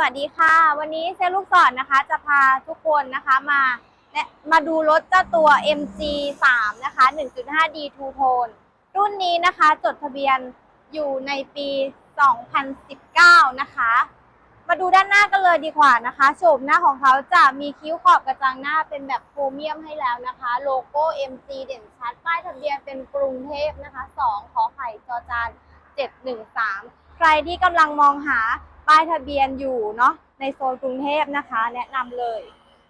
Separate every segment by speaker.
Speaker 1: สวัสดีค่ะ วันนี้เซลลูกศรนะคะจะพาทุกคนนะคะมาและมาดูรถเจ้าตัว MG 3 นะคะ 1.5D Two Tone รุ่นนี้นะคะจดทะเบียนอยู่ในปี 2019 นะคะ มาดูด้านหน้ากันเลยดีกว่านะคะโฉมหน้าของเขาจะมีคิ้วขอบกระจังหน้าเป็นแบบโครเมียมให้แล้วนะคะ โลโก้ MG เด่นชัด ป้ายทะเบียนเป็นกรุงเทพนะคะ 2 ขอไข่จอจาน713 ใครที่กำลังมองหา ป้ายทะเบียนอยู่เนาะในโซนกรุงเทพนะคะ แนะนำเลย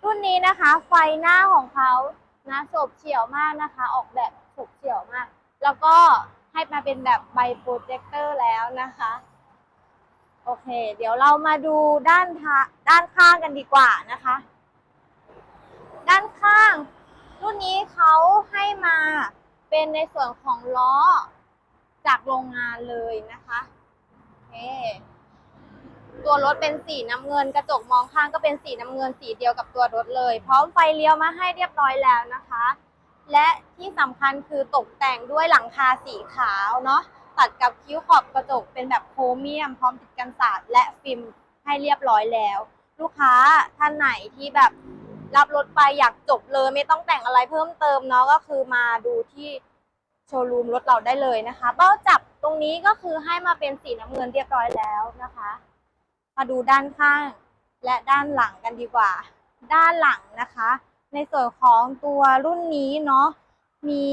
Speaker 1: รุ่นนี้นะคะไฟหน้าของเขานะโฉบเฉียวมากนะคะ ออกแบบโฉบเฉียวมาก แล้วก็ให้มาเป็นแบบใบโปรเจคเตอร์แล้วนะคะ โอเค เดี๋ยวเรามาดูด้านทาด้านข้างกันดีกว่านะคะ ด้านข้าง รุ่นนี้เขาให้มาเป็นในส่วนของล้อจากโรงงานเลยนะคะโอเค ตัวรถเป็นสีน้ำเงิน กระจกมองข้างก็เป็นสีน้ำเงินสีเดียวกับตัวรถเลย พร้อมไฟเลี้ยวมาให้เรียบร้อยแล้วนะคะ และที่สำคัญคือตกแต่งด้วยหลังคาสีขาวเนาะตัดกับคิ้วขอบกระจกเป็นแบบโครเมียม พร้อมติดกันศาสตร์และฟิล์มให้เรียบร้อยแล้ว ลูกค้าท่านไหนที่แบบรับรถไปอยากจบเลยไม่ต้องแต่งอะไรเพิ่มเติมเนาะก็คือมาดูที่โชว์รูมรถเราได้เลยนะคะ เบ้าจับตรงนี้ก็คือให้มาเป็นสีน้ำเงินเรียบร้อยแล้วนะคะ มาดูด้านข้างและด้านหลังกันดีกว่า ด้านหลังนะคะ ในส่วนของตัวรุ่นนี้เนาะมี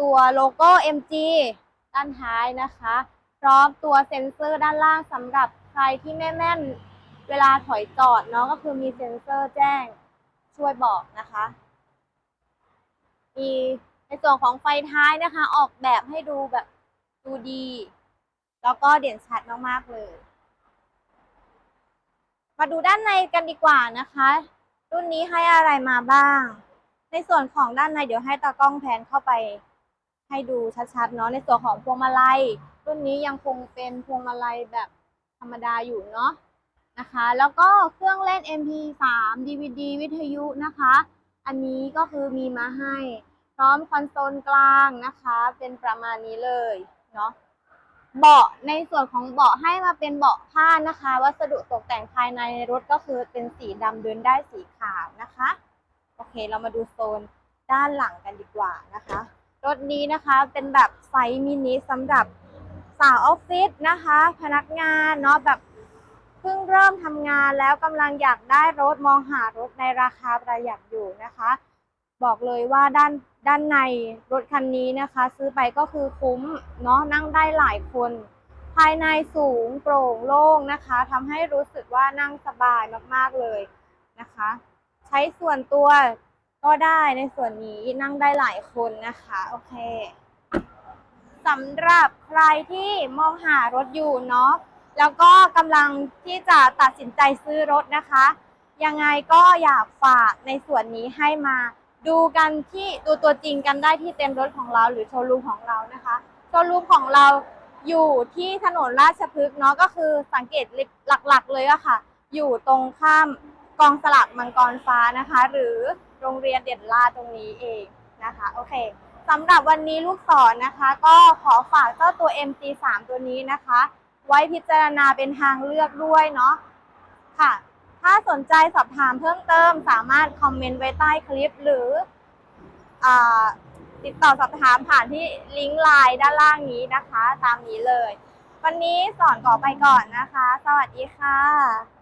Speaker 1: ตัวโลโก้ MG ด้านท้ายนะคะ พร้อมตัวเซ็นเซอร์ด้านล่างสำหรับใครที่ไม่แม่นเวลาถอยจอดเนาะก็คือมีเซ็นเซอร์แจ้งช่วยบอกนะคะ มีในส่วนของไฟท้ายนะคะ ออกแบบให้ดูแบบดูดี แล้วก็เด่นชัดมาก ๆ เลย มาดูด้านในกันดีกว่านะคะ รุ่นนี้ให้อะไรมาบ้าง ในส่วนของด้านในเดี๋ยวให้ตากล้องแพนเข้าไป ให้ดูชัดๆเนาะในส่วนของพวงมาลัย รุ่นนี้ยังคงเป็นพวงมาลัยแบบธรรมดาอยู่เนาะนะคะ แล้วก็เครื่องเล่น MP3 DVD วิทยุนะคะ อันนี้ก็คือมีมาให้ พร้อมคอนโซลกลางนะคะ เป็นประมาณนี้เลยเนาะ เบาะในส่วนของเบาะให้มาเป็นเบาะผ้านะคะ วัสดุตกแต่งภายในรถก็คือเป็นสีดำเดินได้สีขาวนะคะ โอเค เรามาดูโซนด้านหลังกันดีกว่านะคะ รถนี้นะคะเป็นแบบไซส์มินิสำหรับสาวออฟฟิศนะคะ พนักงานเนาะแบบเพิ่งเริ่มทำงานแล้วกำลังอยากได้รถมองหารถในราคาประหยัดอยู่นะคะ บอกเลยว่าด้านด้านในรถคันนี้นะคะ ซื้อไปก็คือคุ้มเนาะนั่งได้หลายคน ภายในสูงโปร่งโล่งนะคะทำให้รู้สึกว่านั่งสบายมากๆเลยนะคะ ใช้ส่วนตัวก็ได้ในส่วนนี้นั่งได้หลายคนนะคะโอเคสำหรับใครที่มองหารถอยู่เนาะแล้วก็กำลังที่จะตัดสินใจซื้อรถนะคะ ยังไงก็อยากฝากในส่วนนี้ให้มา ดูกันที่ดูตัวจริงกันได้ที่เต็มรถของเราหรือโชว์รูมของเรานะคะโชว์รูมของเราอยู่ที่ถนนราชพฤกษ์เนาะก็คือสังเกตหลักๆ เลยอะค่ะ อยู่ตรงข้ามกองสลากมังกรฟ้านะคะ หรือโรงเรียนเด่นลาตรงนี้เองนะคะโอเคสำหรับวันนี้ลูกศรนนะคะ ก็ขอฝากเจ้าตัว MG3 ตัวนี้นะคะ ไว้พิจารณาเป็นทางเลือกด้วยเนาะ นใจสอบถามเพิ่มเติม สามารถคอมเมนต์ไว้ใต้คลิป หรืออติดต่อสอบถามผ่านที่ลิงก์ไลน์ด้านล่างนี้นะคะ ตามนี้เลย วันนี้สอนก่อไปก่อนนะคะ สวัสดีค่ะ